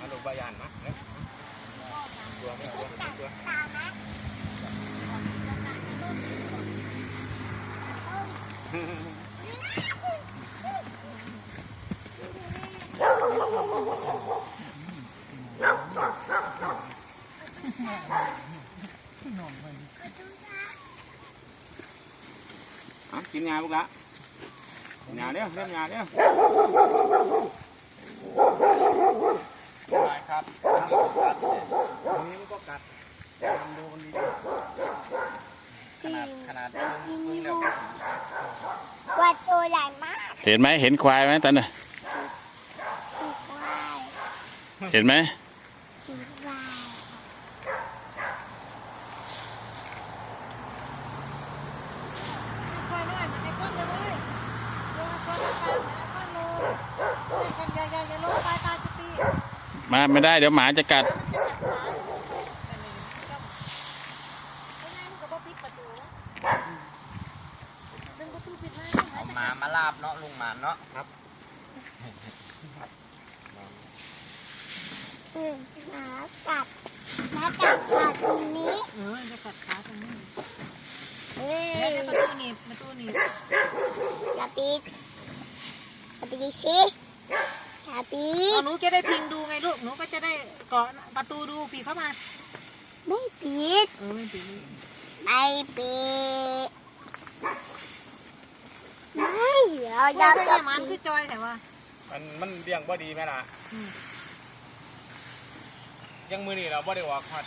มาลูกบายานมาเนี่ยตัวไม่ตัวไม่ตัวอะกินยาลูกละกินยาเด้อเล่นยาเด้อได้ครับนี่มันก็กัดทำดูมันดีขนาดขนาดพึ่งแล้วว่าตัวใหญ่มาก เห็นไหมเห็นควายไหมตอนน่ะสีควายเห็นไหม สีควาย ค่อยๆหน่อยมันให้ก้นเลยเว้ยลงก้นลงไปก้นลงอย่าอย่าอย่าลงไปตาจะตี มาไม่ได้เดี๋ยวหมาจะกัดไม่งั้นมันก็บ่ปิดประตูดึงประตูปิดไว้เอาหมามาลาบเนาะลุงหมาเนาะครับอืมหมากัดหมากัดขาตรงนี้เออจะกัดขาตรงนี้เฮ้ยเดี๋ยวเดี๋ยวประตูหนีบประตูหนีบอย่าปิดอย่าปิดสิ อย่าปิดเอาหนูจะได้พิงดูไงลูกหนูก็จะได้เกาะประตูดูปีเข้ามาไม่ปิดเออไม่ปิดไม่ปิดไม่เดี๋ยวเราเราจะจะมันปิคืดอจอยแต่ว่ามันมันเลี้ยงบ่ดีไหมล่ะอืมยังมือนี่เราบ่ได้ออกฮอด